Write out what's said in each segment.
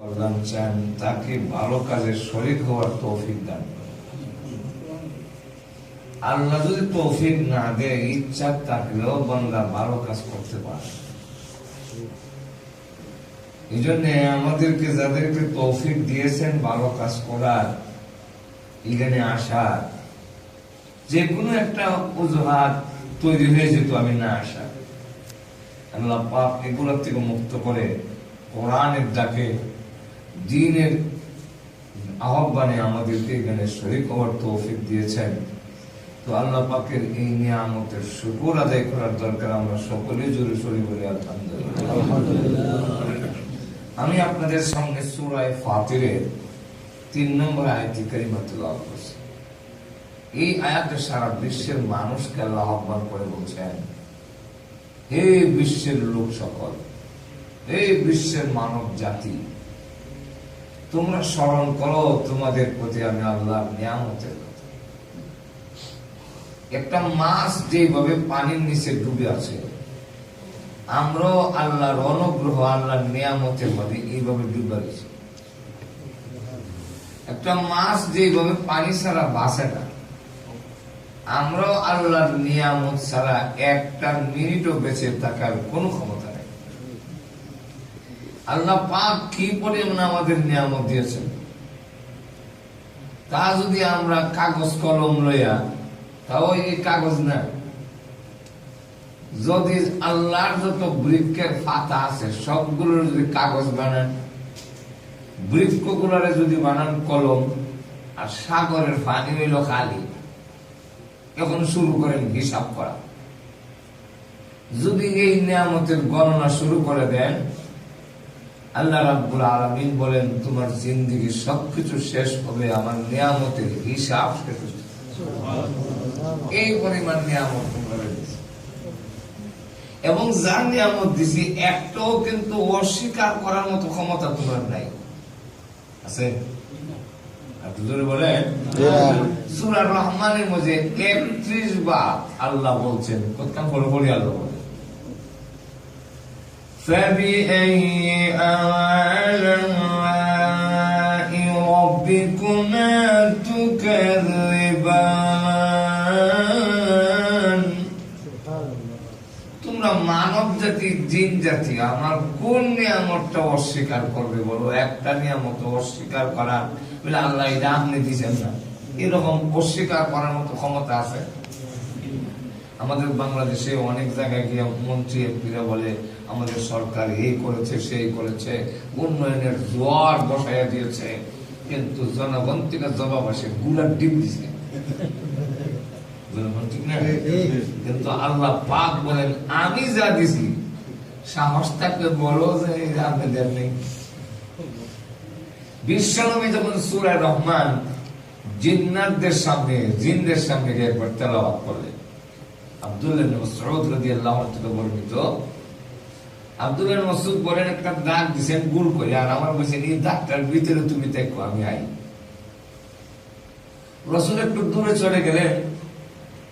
কল্যাণ চান, তাকে ভালো কাজে শরীর হওয়ার তৌফিক দান আল্লাহ যদি তৌফিক না দেয়, ইচ্ছা থাকলেও বান্দা ভালো কাজ করতে পারে এই জন্য আমাদেরকে যাদেরকে তৌফিক দিয়েছেন ভালো কাজ করার, এখানে আসার যে কোনো একটা অজুহাত তৈরি হয়ে যেত, আমি না আসা আল্লাহ পাক এগুলোর থেকে মুক্ত করে কোরআনের ডাকে দিনের আহ্বানে আমাদেরকে এখানে শরীর হওয়ার তৌফিক দিয়েছেন। তো আল্লাহ পাকের এই নিয়ামতের শুকুর আদায় করার দরকার আমরা সকলে জোরে সরি বলি আমি আপনাদের সঙ্গে সুরায় ফাতিরের তিন নম্বর আয়াতি কারিমা তেলাওয়াত করছি। এই আয়াতে সারা বিশ্বের মানুষকে আল্লাহ আহ্বান করে বলছেন, হে বিশ্বের লোক সকল হে বিশ্বের মানব জাতি তোমরা স্মরণ করো, তোমাদের প্রতি আমি আল্লাহর নিয়ামতের কথা। একটা মাছ যেভাবে পানির নিচে ডুবে আছে, আমরাও আল্লাহর অনুগ্রহ, আল্লাহর নিয়ামতের মধ্যে এইভাবে ডুবে রয়েছি। একটা মাছ যেভাবে পানি ছাড়া বাঁচে না, আমরাও আল্লাহর নিয়ামত ছাড়া একটা মিনিটও বেঁচে থাকার কোনো ক্ষমতা আল্লাহ পাক কি পরিমাণ আমাদের নিয়ামত দিয়েছেন? তা যদি আমরা কাগজ কলম লইয়া, তাও এই কাগজ না। যদি আল্লাহর যত বৃক্ষের পাতা আছে সবগুলোর যদি কাগজ বানান, বৃক্ষগুলারে যদি বানান কলম, আর সাগরের পানি হইল খালি, এখন শুরু করেন হিসাব করা। যদি এই নিয়ামতের গণনা শুরু করে দেন আল্লাহ রাব্বুল আলামিন বলেন তোমার জিন্দিগি সবকিছু শেষ হবে আমার নিয়ামতের হিসাব শেষ। এই পরিমাণ নিয়ামত এবং যার নিয়ামত দিছি একটাও কিন্তু অস্বীকার করার মতো ক্ষমতা তোমার নাই। আছে? বলেন। সুরা রহমানের মধ্যে একত্রিশ বার আল্লাহ বলছেন কোথাও বড় বলি আল্লাহ فبأي آلاء ربكما تكذبان তোমরা মানব জাতি জিন জাতি আমার কোন নিয়ামতটা অস্বীকার করবে বলো একটা নিয়ামত অস্বীকার করা বলে আল্লাহ এটা আপনি দিচ্ছেন না এরকম অস্বীকার করার মতো ক্ষমতা আছে আমাদের বাংলাদেশে অনেক জায়গায় গিয়ে মন্ত্রী, এমপিরা বলে, আমাদের সরকার এই করেছে, সেই করেছে, উন্নয়নের জোয়ার বসাইয়া দিয়েছে। কিন্তু জনগণ থেকে জবাব আসে গুলার ডিম দিছে। কিন্তু আল্লাহ পাক বলেন, আমি যা দিছি, সাহস থাকলে বলো যে এটা আপনি দেন নেই। বিশ্বনবী যখন সুরা রহমান জিন্নাতদের সামনে, জিনদের সামনে গিয়ে তেলাওয়াত করলেন আব্দুল্লাহ মাসউদ রাদিয়াল্লাহু আনহু থেকে বর্ণিত আব্দুল্লাহ মাসউদ বলেন একটা দাগ দিছেন গুল করে আর আমার বলছেন এই দাগটার ভিতরে তুমি দেখো আমি আই রসুল একটু দূরে চলে গেলেন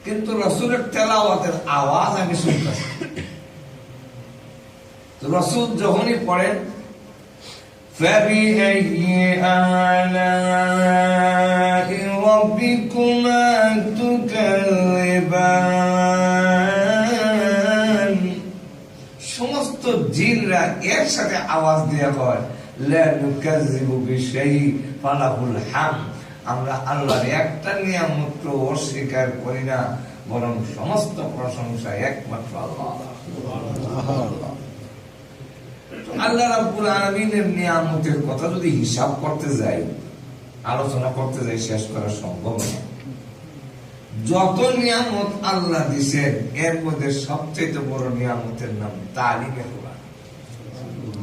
কিন্তু রসুলের তেলাওয়াতের আওয়াজ আমি শুনতেছি তো রসুল যখনই পড়েন فبأي آلاء ربكما تكذبان জিনরা আওয়াজ একমাত্র আল্লাহ। আল্লাহ রাব্বুল আলামিনের নিয়ামতের কথা যদি হিসাব করতে যাই, আলোচনা করতে যাই, শেষ করা সম্ভব না। যত নিয়ামত আল্লাহ দিছেন, এর মধ্যে সবচেয়ে বড় নিয়ামতের নাম তালিমে কোরআন আর দুজনে তো?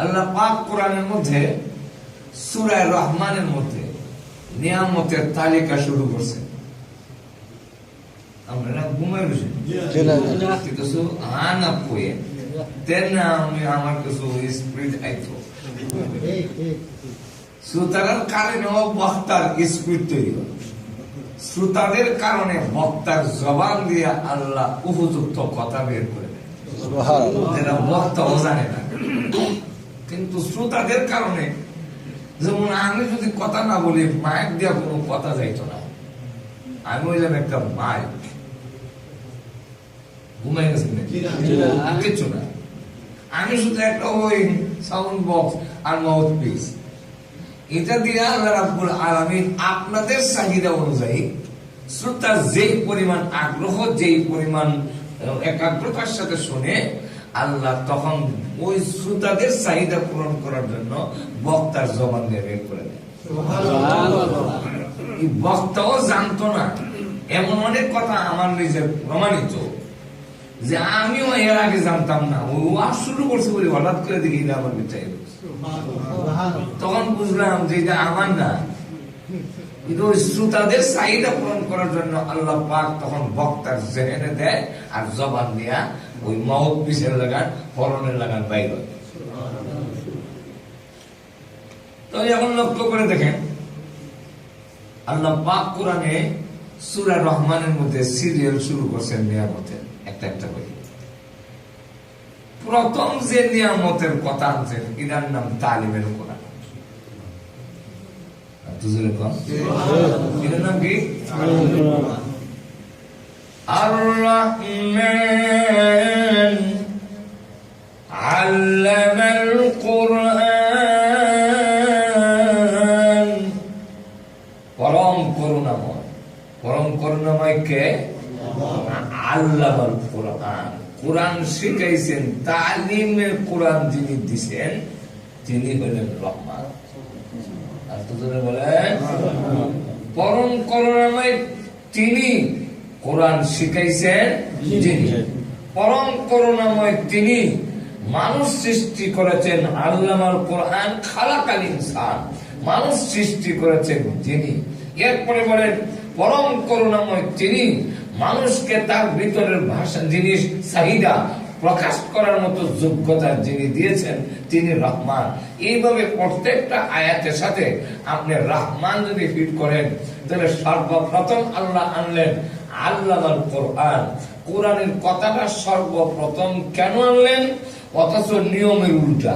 আল্লাহ পাক কোরআনের মধ্যে সুরায় রহমানের মধ্যে নিয়ামতের তালিকা শুরু করছে। আমরা ঘুমাই রয়েছি কিছু আনা আমি আমার কিছু স্পিড আইতো। শ্রোতার কারণে বক্তার স্পিড তৈরি শ্রোতাদের কারণে বক্তার জবান দিয়ে আল্লাহ উপযুক্ত কথা বের করে দেয়। যেটা বক্তাও জানে না। কিন্তু শ্রোতাদের কারণে যেমন আমি যদি কথা না বলি মাইক দেওয়া কোনো কথা যাইতো না। আমি হইলাম একটা মাইক। ঘুমাই গেছি নাকি? আর কিচ্ছু না। আমি শুধু একটা ওই সাউন্ড বক্স আর মাউথ পিস এটা দিয়ে আল্লাহ রাব্বুল আলামিন আপনাদের চাহিদা অনুযায়ী শ্রোতার যেই পরিমাণ আগ্রহ যেই পরিমাণ একাগ্রতার সাথে শুনে আল্লাহ তখন ওই শ্রোতাদের চাহিদা পূরণ করার জন্য বক্তার জবান দিয়ে বের করে দেয়। বক্তাও জানতো না। এমন অনেক কথা আমার নিজের প্রমাণিত যে আমিও এর আগে জানতাম না। ও ওয়াজ শুরু করছে বলে হঠাৎ করে দেখি এটা আমার বিচাই তখন বুঝলাম যে এটা আমার না। কিন্তু ওই শ্রোতাদের চাহিদা পূরণ করার জন্য আল্লাহ পাক তখন বক্তার জেহেনে দেয় আর জবান দিয়া ওই মহৎ পিসের লাগান ফলনের লাগান বাইর হয়। তো এখন লক্ষ্য করে দেখেন আল্লাহ পাক কোরআনে সূরা রহমানের মধ্যে সিরিয়াল শুরু করছেন নিয়ামতের একটা একটা করে। প্রথম যে নিয়ামতের কথা আনছেন এটার নাম তালিমের কোরআন। নাম কি? আর রহমান علم القرآن পরম করুণাময় পরম করুণাময় কে আল্লাহর কোরআন কোরআন শিখাইছেন তালিমে কোরআন যিনি দিছেন তিনি হলেন রহমান আর তো জোরে বলেন পরম করুণাময় তিনি কোরআন শিখাইছেন যিনি। পরম করুণাময় তিনি মানুষ সৃষ্টি করেছেন আল্লামার কোরআন খালাকাল ইনসান। মানুষ সৃষ্টি করেছেন যিনি। এরপরে বলেন পরম করুণাময় তিনি মানুষকে তার ভিতরের ভাষা জিনিস, চাহিদা প্রকাশ করার মতো যোগ্যতা যিনি দিয়েছেন, তিনি রহমান। এইভাবে প্রত্যেকটা আয়াতের সাথে আপনি রহমান যদি ফিট করেন, তাহলে সর্বপ্রথম আল্লাহ আনলেন আল্লাহ কোরআন, কোরআনের কথাটা সর্বপ্রথম কেন আনলেন? অথচ নিয়মের উল্টা।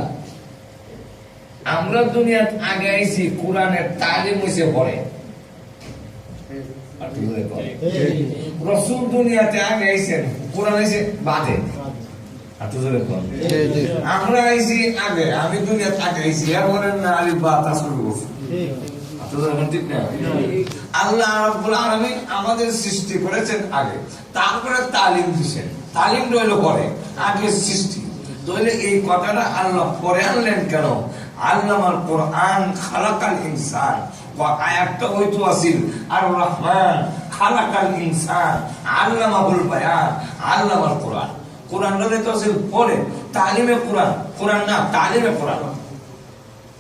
আমরা দুনিয়াত আগে আইছি, কোরআনের তালিম হইছে পরে। আর রসুল দুনিয়াতে আগে আইছেন, কোরআন আইছে বাদে। আর। আমরা আইছি আগে, আমি দুনিয়াতে আগে আইছি এরপরে না আলি বা তা আর আল্লাহ আমাদের সৃষ্টি করেছেন আগে। তারপরে তালিম দিছেন তালিম রইল পরে, আগে সৃষ্টি। তাহলে এই কথাটা আল্লাহ পরে আনলেন কেন? কোরআন খালাকাল ইনসান আর খালাকাল ইনসান, আল্লামাহুল বায়ান কোরআন। পরে। তালিমে কোরআন কোরআন না, তালিমে কোরআন।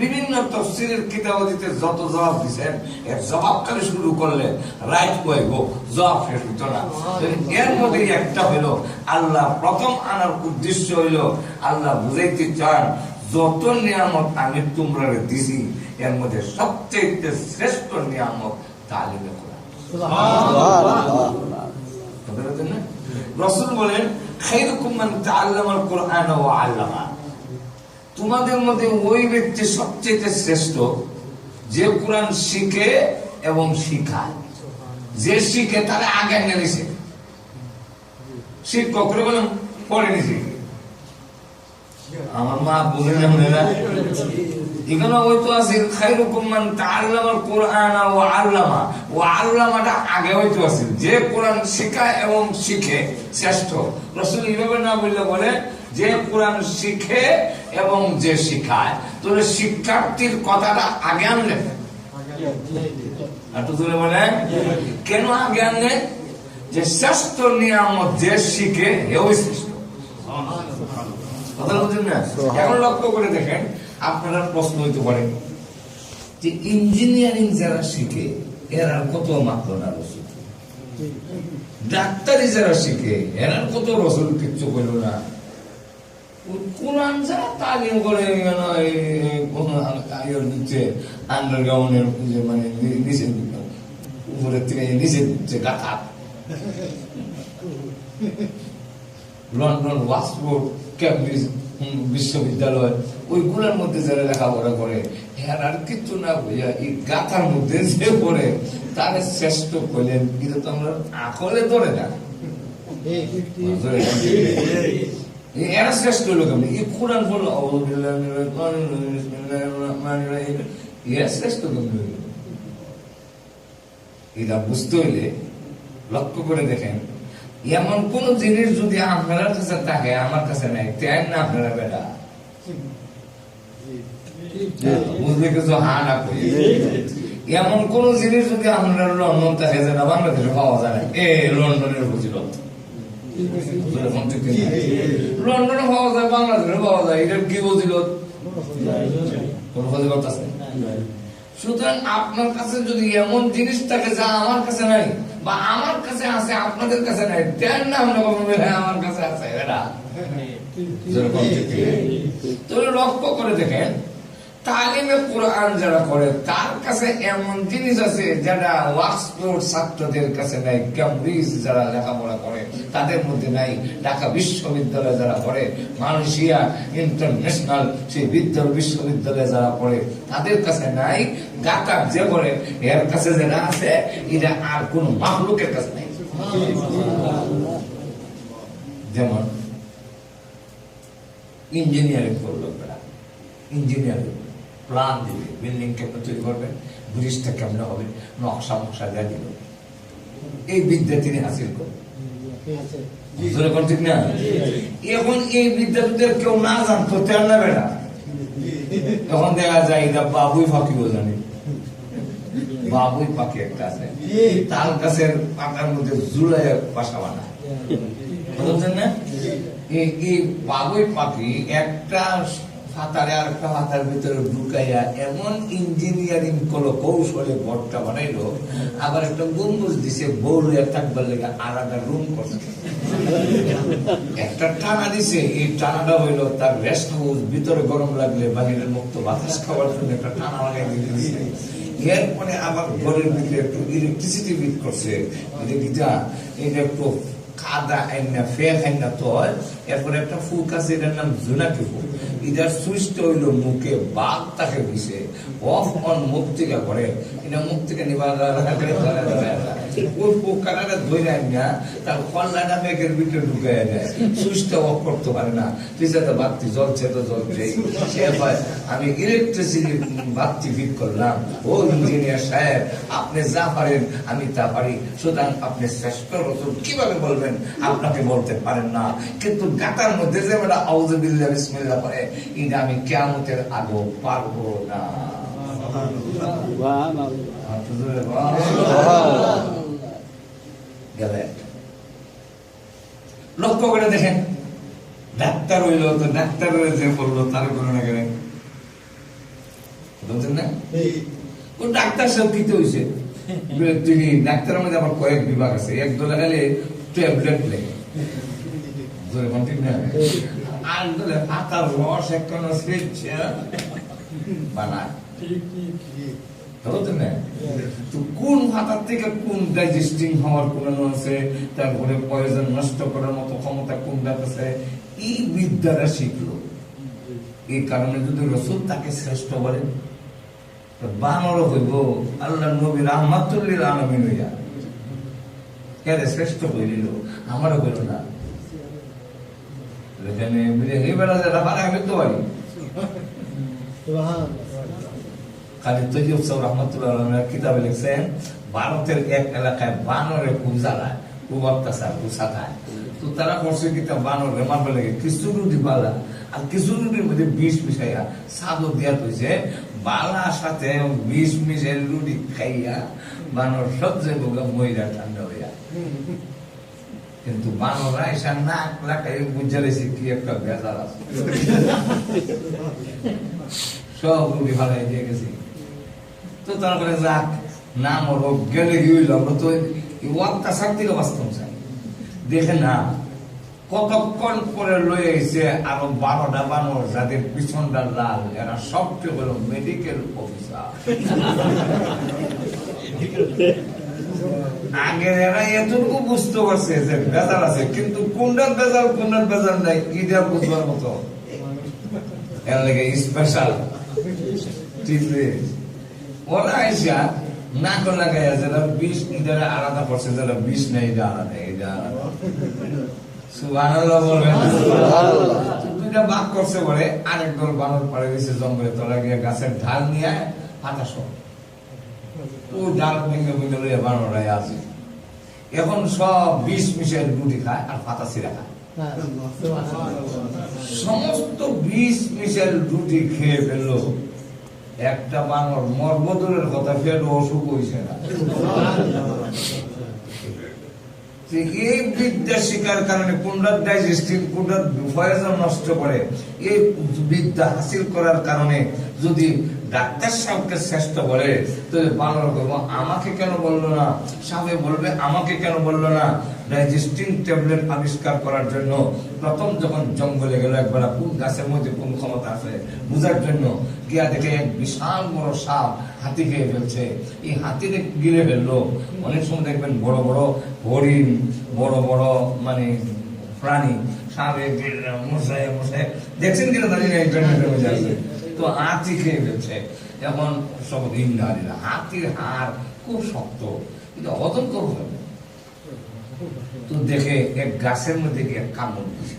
বিভিন্ন তফসিরের কিতাবাদিতে যত জবাব দিছেন এর জবাব খালি শুরু করলে রাইট কয়ে গো জবাব শেষ হইতো না। এর মধ্যে একটা হইল আল্লাহ প্রথম আনার উদ্দেশ্য হইল আল্লাহ বুঝাইতে চান যত নিয়ামত আমি তোমরা দিছি এর মধ্যে সবচেয়ে শ্রেষ্ঠ নিয়ামত তালিমে করা রসুল বলেন খাইরুকুম মান তাআল্লামাল কুরআন ওয়া আল্লামা। তোমাদের মধ্যে ওই ব্যক্তি সবচেয়ে শ্রেষ্ঠ, যে কোরআন শিখে এবং শিখায়। যে শিখে, তারা আগে আগে নিছে শিক্ষক বলেন পরে নিছে। আমার মা বলে আছে মান আল্লামা। আল্লামাটা আগে হয়তো আছে। যে কোরআন শেখায় এবং শিখে, শ্রেষ্ঠ। এইভাবে না বললে বলে, যে কোরআন শিখে এবং যে শিখায়, তাহলে শিক্ষার্থীর কথাটা আগে বলে, কেন আগে আনলেন যে শ্রেষ্ঠ যে শিখে এও শ্রেষ্ঠ। এখন লক্ষ্য করে দেখেন, আপনারা প্রশ্ন হইতে পারে যে ইঞ্জিনিয়ারিং যারা শিখে, এরা কত মাত্র না রসুল ডাক্তারি যারা শিখে, এরা কত রসুল কিচ্ছু করল না? ওই কোরআন যারা তালিম করে যেন এই কোন আয়ের দিচ্ছে? আন্ডারগ্রাউন্ডের যে মানে নি- নিচে উপরের থেকে নিচে দিচ্ছে গাথা। লন্ডন ওয়াক্সফোর্ড ক্যামব্রিজ বিশ্ববিদ্যালয় ওইগুলোর মধ্যে যারা লেখাপড়া করে হ্যাঁ আর কিছু না বুঝা এই গাথার মধ্যে যে পড়ে তার শ্রেষ্ঠ করলেন। কিন্তু তো আমরা আকলে ধরে না। এই এই কোরআন এটা বুঝতে হইলে লক্ষ্য করে দেখেন, এমন কোন জিনিস যদি আপনার কাছে থাকে, আমার কাছে নাই তাই না আপনারা বেটা। বুঝলে কিছু হা না করি এমন কোন জিনিস যদি আপনার লন্ডন থাকে যে না বাংলাদেশে পাওয়া যায় না। এ, লন্ডনের লন্ডনে পাওয়া যায় বাংলাদেশে পাওয়া যায়। এটা কি বুঝিল কোন ফজিলত আছে? সুতরাং আপনার কাছে যদি এমন জিনিস থাকে যা আমার কাছে নাই বা আমার কাছে আছে আপনাদের কাছে নাই দেন না আমরা কখনো হ্যাঁ আমার কাছে আছে তাহলে লক্ষ্য করে দেখেন তালিমে কোরআন যারা করে তার কাছে এমন জিনিস আছে যেটা ওয়াক্সফোর্ড ছাত্রদের কাছে নাই ক্যামব্রিজ যারা লেখাপড়া করে, তাদের মধ্যে নাই। ঢাকা বিশ্ববিদ্যালয়ে যারা পড়ে, মালয়েশিয়া ইন্টারন্যাশনাল, সেই বিদ্যালয় বিশ্ববিদ্যালয়ে যারা পড়ে, তাদের কাছে নাই। গাতা যে করে এর কাছে যেটা আছে, এটা আর কোন মাহলুকের কাছে নাই। যেমন, ইঞ্জিনিয়ারিং করল ইঞ্জিনিয়ারিং প্ল্যান দিবে বিল্ডিং কেমন তৈরি করবে ব্রিজটা কেমন হবে নকশা মকশা যা দিল এই বিদ্যা তিনি হাসিল করবেন জোরে কোন ঠিক না? এখন এই বিদ্যা কেউ না জানতো তেল না। বেড়া তখন দেখা যায় এটা বাবুই ফাঁকিও জানে বাবুই পাখি একটা আছে। তাল গাছের পাতার মধ্যে বাসা বানায়। না? এই বাবুই পাখি একটা ফাতারে আর একটা ফাতার ভিতরে ঢুকাইয়া এমন ইঞ্জিনিয়ারিং করল কৌশলে ঘরটা বানাইলো, আবার একটা গম্বুজ দিছে, বউ থাকবার লেগে আলাদা রুম করছে। একটা টানা দিছে, এই টানাটা হইল তার রেস্ট হাউস ভিতরে গরম লাগলে বাহিরের মুক্ত বাতাস খাওয়ার জন্য একটা টানা লাগাই দিয়ে দিছে। এরপরে আবার ঘরের ভিতরে একটু ইলেকট্রিসিটি বিট করছে। এটা একটু কাদা আইনা ফেক আইনা তল। এরপরে একটা ফুক আছে এটার নাম জুনাকি ফুক এটার সুইচটা হইল মুখে বাঘ তাকে দিছে অফ অন মুখ থেকে করে। এটা মুখ থেকে নিবা ওই পোকাটা ধরে আইনা তার কল্লাটা ব্যাগের ভিতরে ঢুকাই দেয়। সুইচটা অফ করতে পারে না। পিছাতে বাতি জ্বলছে তো জ্বলছে আমি ইলেকট্রিসিটি বাতি ফিট করলাম। ও ইঞ্জিনিয়ার সাহেব আপনি যা পারেন আমি তা পারি। সুতরাং আপনি শ্রেষ্ঠ রসুল কীভাবে বলবেন? আপনাকে বলতে পারেন না। কিন্তু গাতার মধ্যে যে বেটা আউজবিল্লা বিসমিল্লাহ করে এটা আমি কেয়ামতের আগো পারব না। গেলে। লক্ষ্য করে দেখেন ডাক্তার হইল তো ডাক্তার যে বলল তার কোনো না গেলেন বুঝছেন না? ও ডাক্তার সব কিতে হয়েছে তিনি ডাক্তারের মধ্যে আবার কয়েক বিভাগ আছে। এক দলে গেলে ট্যাবলেট লেগে জোরে কোন আর দলে পাতার রস একখানা বানায়। কোন পাতার থেকে কোন ডাইজেস্টিং হওয়ার কোন তারপরে পয়জন নষ্ট করার মতো ক্ষমতা কোনটা আছে? এই বিদ্যাটা শিখলো। এই কারণে যদি রসুল তাকে শ্রেষ্ঠ বলেন বানর হইব, আল্লাহ নবী রহমাতুল্লিল আলমিন হইয়া। কেরে শ্রেষ্ঠ হইলিল আমারও হইল না। এখানে এই বেলা যারা পারে আমি তো পারি খালি তৈয়ব রহমতুল্লাহ কিতাবে লিখছেন, ভারতের এক এলাকায় বানরে খুব অত্যাচার তো তারা করছে কিতাব বানরে মারবে লাগে। কিছু রুটি আর কিছু রুটির মধ্যে বিষ মিশাইয়া সাথে বিষ মিশে রুটি খাইয়া বানর সবচেয়ে বোকা মহিলা ঠান্ডা হইয়া। কিন্তু বানরা এসা নাক লাগাই কি একটা বেজার আছে। সব রুটি ফালাই দিয়ে গেছি। তো তারপরে যাক না মরো গেলে কি হইল? আমরা তো অত্যাচার থেকে বাঁচতাম চাই দেখে না, কতক্ষণ পরে লয়ে এসে আরও বারোটা বানর যাদের পিছনটা লাল, এরা সবচেয়ে হলো মেডিকেল অফিসার আগে এরা এতটুকু বুঝতে পারছে যে বেজার আছে, কিন্তু কোনটার বেজার কোনটার বেজার নাই, এটা বুঝবার মতো। এর লাগে স্পেশাল ট্রিটমেন্ট ওরা আইসা যারা বিষ আলাদা করছে যারা বিষ নেই এটা আলাদা এটা আলাদা। সুবহানাল্লাহ বলবেন। দুইটা বাক করছে বলে আরেক দল বানর পাড়ে গেছে জঙ্গলে তোরা গিয়ে গাছের ঢাল নিয়ে হাতা সব ও ডাল ভেঙে ভেঙে লইয়া বানরাই আছে। এখন সব বিষ মিশাইল গুটি খায় আর পাতা ছিঁড়া খায়। সমস্ত বিষ মিশাইল রুটি খেয়ে ফেলল। একটা বানর মর্মদুরের কথা ফের অসুখ হয়েছে না। এই বিদ্যা শিকার কারণে নষ্ট করে, এই বিদ্যা হাসিল করার কারণে যদি ডাক্তার সাহেবকে শ্রেষ্ঠ বলে করব আমাকে কেন বলল না? সাহেব বলবে, আমাকে কেন বলল না? ডাইজেস্টিং ট্যাবলেট আবিষ্কার করার জন্য, প্রথম যখন জঙ্গলে গেল, একবার কোন গাছের মধ্যে কোন ক্ষমতা আছে, বুঝার জন্য গিয়া দেখে এক বিশাল বড় সাপ হাতি খেয়ে ফেলছে। এই হাতি গিলে ফেলল। অনেক সময় দেখবেন বড় বড় হরিণ, বড় বড় মানে প্রাণী সাপে মশাই মশাই দেখছেন কিনা মধ্যে আছে। তো হাতি খেয়ে ফেলছে। এখন সব ইন্দ্রারীরা হাতির হাড় খুব শক্ত, কিন্তু হজম তো দেখে এক গাছের মধ্যে গিয়ে কামড় দিছে।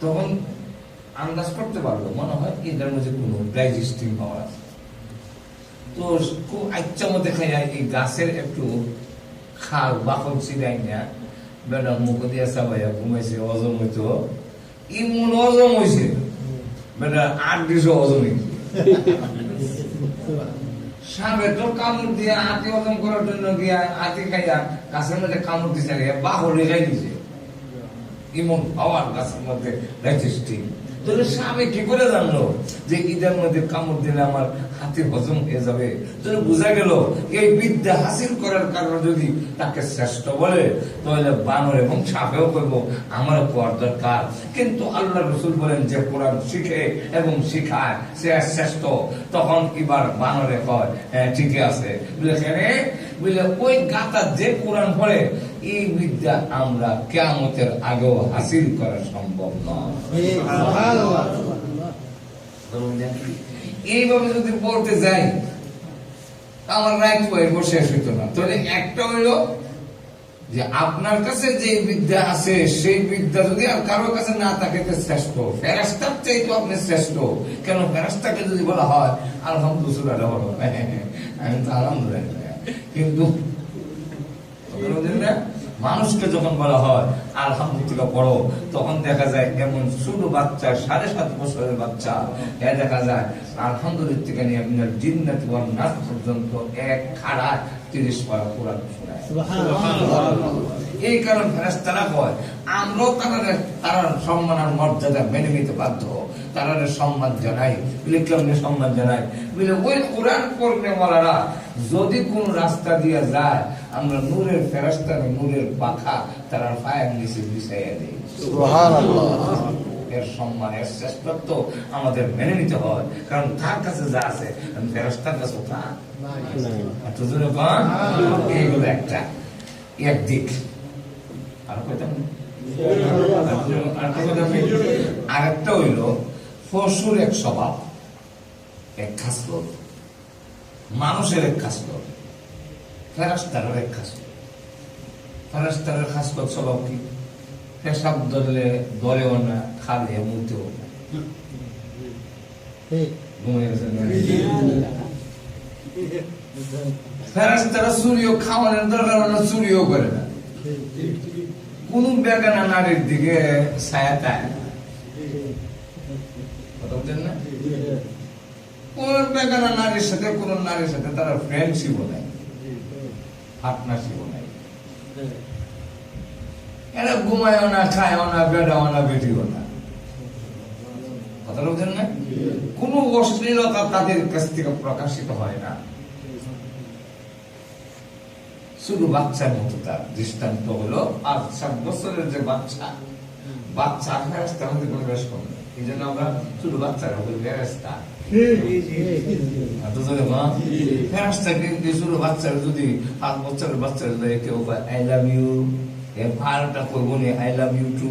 তখন আন্দাজ করতে পারল। মনে হয় এটার মধ্যে কোনো ডাইজেস্টিং পাওয়ার আছে। তো খুব আচ্ছা মধ্যে খাইয়া এই গাছের একটু খাল বাকল ছিলাই না মুখ দিয়ে ঘুমাইছে, হজম হইতো। হয়েছে বেটা আট সাপে তো কামড় দিয়ে হাতি হজম করার জন্য গিয়া হাতি খাইয়া গাছের মধ্যে কামড় দিছে বাহরে খাই দিছে ইমন পাওয়ার গাছের মধ্যে তাহলে সাপে কি করে জানলো যে ঈদের মধ্যে কামড় দিলে আমার হাতি হজম হয়ে যাবে? তাহলে বোঝা গেল, এই বিদ্যা হাসিল করার কারণে যদি তাকে শ্রেষ্ঠ বলে, তাহলে বানর এবং সাপেও করব, আমারও করার দরকার। কিন্তু আল্লাহ রসুল বলেন যে কোরআন শিখে এবং শিখায়, সে শ্রেষ্ঠ। তখন এবার বানরে কয় হ্যাঁ ঠিকই আছে। বলে বলে, ওই গাতা যে কোরআন পড়ে, এই বিদ্যা আমরা কেয়ামতের আগেও হাসিল করা সম্ভব নয়। এইভাবে যদি পড়তে যাই, আমার রাইট বইব শেষ হইতো না। তাহলে একটা হইল যে, আপনার কাছে যে বিদ্যা আছে, সেই বিদ্যা যদি আর কারোর কাছে না থাকে শ্রেষ্ঠ। ফেরাস্তার চাইতো আপনি শ্রেষ্ঠ। কেন ফেরাস্তাকে যদি বলা হয়, আলহামদুলিল্লাহ বলো আমি তো আলহামদুলিল্লাহ। কিন্তু মানুষকে যখন বলা হয়, আলহামদুলিল্লাহ পড়ো, তখন দেখা যায় এমন ছোট বাচ্চা, সাড়ে সাত বছরের বাচ্চা, এ দেখা যায়, আলহামদুলিল্লাহ থেকে নিয়ে আপনার জিন্নাত নাস পর্যন্ত এক খাড়া তিরিশ পারা কোরআন এই কারণ ফেরেস্তারা কয় আমরাও তারা তারা সম্মান আর মর্যাদা মেনে নিতে বাধ্য। তারা সম্মান জানাই বলে কেমনি সম্মান জানাই। বলে ওই কোরআন যদি কোন রাস্তা দিয়ে যায় আমরা নূরের ফেরাস্তার নূরের পাখা তারা পায়ের নিচে বিছাইয়া দিই। এর সম্মান এর শ্রেষ্ঠত্ব আমাদের মেনে নিতে হয়। কারণ তার কাছে যা আছে ফেরস্তার কাছে তা। এইগুলো একটা। একদিক আর কয়টা আর একটা হইল পশুর এক স্বভাব, এক খাসলত। মানুষের এক খাসলত। ফেরাস্তারের এক খাসলত। ফেরাস্তারের খাসলত স্বভাব কি? পেশাব ধরলে ধরেও না খালে মুতেও না ঘুমিয়ে না? ফেরেশতারা খাওয়ানোর দরকার হলে চুরিও করে না কোন বেগানা নারীর দিকে ছায়া তায় কথা বুঝছেন না কোন বেগানা নারীর সাথে কোন নারীর সাথে তারা ফ্রেন্ডশিপ নাই পার্টনারশিপ নাই এরা ঘুমায়ও না খায়ও না বেড়াও না বেটিও না কথা বুঝছেন না অশ্লীলতা তাদের কাছ থেকে প্রকাশিত হয় না। শুধু বাচ্চার মতো তার দৃষ্টান্ত হলো, আর সাত বছরের যে বাচ্চা বাচ্চা ফেরাস্তা আমাদের কোনো কম। এই জন্য আমরা শুধু ফেরাস্তা যদি বছরের যদি কেউ আই লাভ ইউ এ ভারটা করব আই লাভ ইউ টু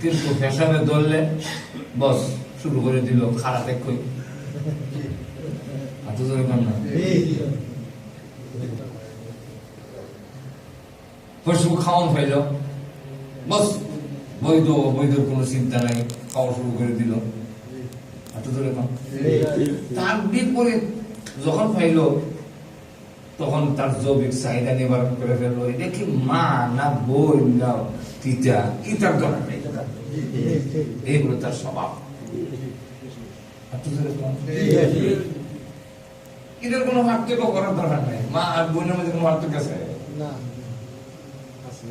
কিন্তু পেশাবে ধরলে বস, শুরু করে দিল ফাইল চিন্তা নাই, খাওয়া শুরু করে দিল। তার বিপরীত যখন পাইল, তখন তার জৈবিক চাহিদা নিবারণ করে ফেলল। এটা কি মা না বই না কি তার দরকার? নেই এইগুলো তার স্বভাব কোনো পার্থক্য করার দরকার নেই। মা আর বোনের মধ্যে কোনো পার্থক্য আছে?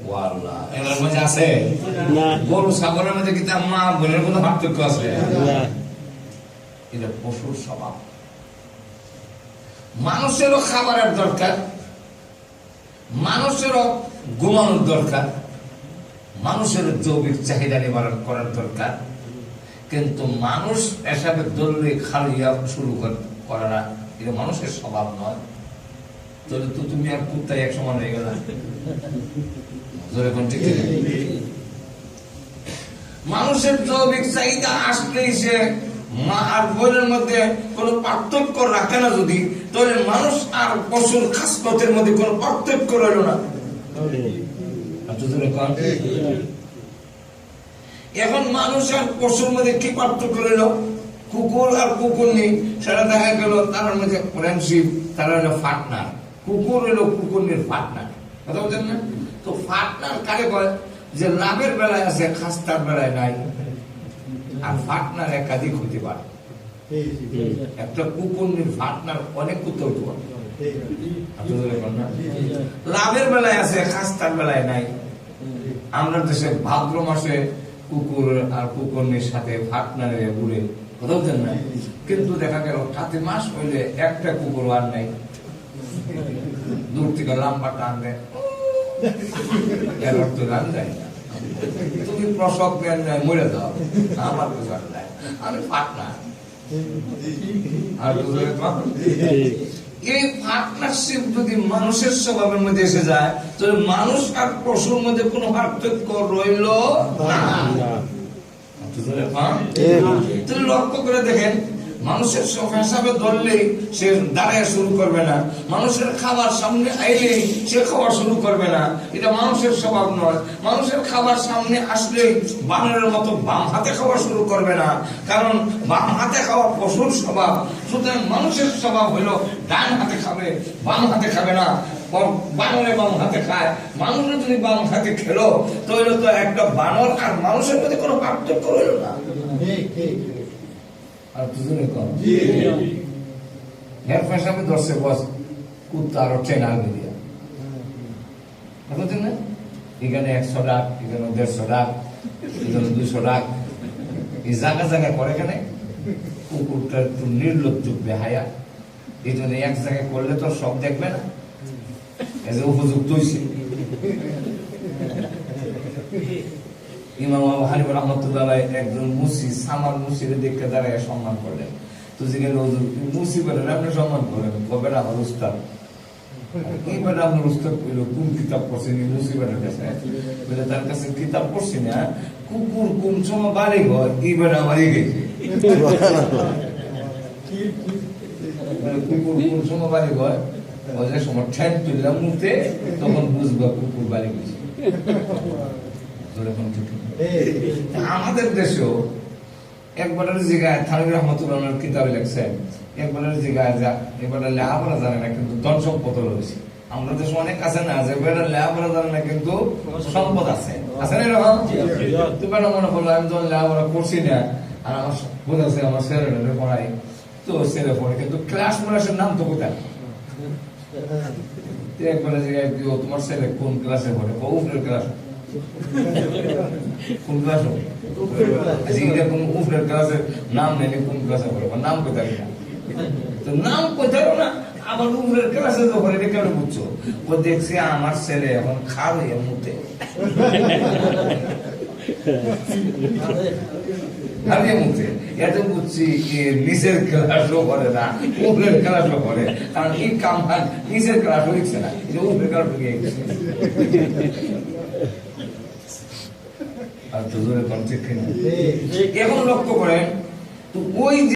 ওয়াল্লাহ এদের মধ্যে আছে? গরু ছাগলের মধ্যে কিন্তু মা বোনের কোনো পার্থক্য আছে? এটা পশুর স্বভাব। মানুষেরও খাবারের দরকার। মানুষেরও ঘুমানোর দরকার। মানুষের জৈবিক চাহিদা নিবারণ করার দরকার কিন্তু মানুষ এসবে দললে খালিয়া শুরু কর- না এটা মানুষের স্বভাব নয় তাহলে তো, তুমি আর কুত্তায় এক সমান হয়ে গেল? মানুষের জৈবিক চাহিদা আসলেই সে মা আর বোনের মধ্যে কোনো পার্থক্য রাখে না যদি, তাহলে মানুষ আর পশুর খাসপথের মধ্যে কোনো পার্থক্য রইল না। এখন মানুষ আর পশুর মধ্যে কি পার্থক্য রইল? কুকুর আর কুকুর নেই। সেটা দেখা গেল তার মধ্যে ফ্রেন্ডশিপ তারা হলো পার্টনার কুকুর হলো কুকুরের পার্টনার কথা বলছেন না? তো পার্টনার কারে বলে যে লাভের বেলায় আছে খাস্তার বেলায় নাই। আর পার্টনার একাধিক হতে পারে। একটা কুকুর কুকুরের পার্টনার অনেক কুত্তা হতে পারে? লাভের বেলায় আছে খাস্তার বেলায় নাই। আমরা দেশে ভাদ্র মাসে কুকুর আর কুকুরের সাথে ফাটনা ফাটনারে ঘুরে বলছেন না কিন্তু দেখা গেল কাতি মাস হইলে একটা কুকুর আর নাই। দূর থেকে লম্বা টান দেয়। এর অর্থ গান যায় না। তুমি প্রসব নেয় মরে যাও। আমার তো নাই। আমি ফাটনা আর তো? এই পার্টনারশিপ যদি মানুষের স্বভাবের মধ্যে এসে যায় তাহলে মানুষ আর পশুর মধ্যে কোনো পার্থক্য রইল না। লক্ষ্য করে দেখেন মানুষের সব হিসাবে ধরলেই সে দাঁড়ায় শুরু করবে না। মানুষের খাবার সামনে আইলেই সে খাওয়া শুরু করবে না। এটা মানুষের স্বভাব নয়। মানুষের খাবার সামনে আসলেই বানরের মতো বাম হাতে খাওয়া শুরু করবে না। কারণ বাম হাতে খাওয়া পশুর স্বভাব, সুতরাং মানুষের স্বভাব হলো ডান হাতে খাবে, বাম হাতে খাবে না। বানরে বাম হাতে খায়। মানুষের যদি বাম হাতে খেলো, তাহলে তো একটা বানর আর মানুষের মধ্যে কোনো পার্থক্য রইল না। আর দুজনে কম। হের পেশাবে ধরছে বস। কুত্তা আরও ট্রেনার মিডিয়া বুঝছেন না? এখানে একশো ডাক এখানে দেড়শো ডাক এখানে দুশো ডাক এই জায়গা জায়গা করে কেন? কুকুরটা একটু নির্লজ্জ বেহায়া। এই জন্য এক জায়গায় করলে তো সব দেখবে না। এই যে উপযুক্ত হয়েছে ইমাম আবু হানিফা রহমতুল্লাহ একজন মুসি সামার মুসির দেখে দাঁড়ায় সম্মান করলেন। তো যেখানে হুজুর মুসি বলেন আপনি সম্মান করেন? কবে আমার উস্তাদ? এইবার আমার উস্তাদ কইল, কোন কিতাব পড়ছেন মুসিবানের কাছে? বলে তার কাছে কিতাব পড়ছি না। কুকুর কোন সময় বাড়ি ঘর এইবার আমারই গেছে। কুকুর কোন সময় বাড়ি ঘর ও সময় ঠ্যান তুললাম মুখে, তখন বুঝবা কুকুর বাড়ি গেছে। আমাদের দেশেও একবারের জায়গায় থানবী রহমতুল্লাহ কিতাবে লেখছেন একবারের জায়গায় যা জানে না কিন্তু ধন সম্পদ রয়েছে। আমরা দেশে অনেক আছে না যে এবারে লেখাপড়া জানে না কিন্তু সম্পদ আছে। আছে না এরকম? মনে করল আমি যখন করছি না আর আমার বোধ আছে আমার ছেলেটা পড়াই। তো ছেলে পড়ে কিন্তু ক্লাস ক্লাসের নাম তো কোথায়? একবারে জায়গায় তোমার ছেলে কোন ক্লাসে পড়ে? উপরের ক্লাস? কোন ক্লাস আচ্ছা এটা কোন উপরের ক্লাসের নাম নেই কোন ক্লাসে পড়ে বা নাম কোথায় তো নাম কোথায় না আমার উপরের ক্লাসে পড়ে এটা কেন বুঝছ ও দেখছে আমার ছেলে এখন খাল হয়ে মুতে কারণ এই কাম নিচের ক্লাসও লিখছে না উপরের ক্লাস আর কোন। ঠিক এখন লক্ষ্য করেন? তো ওই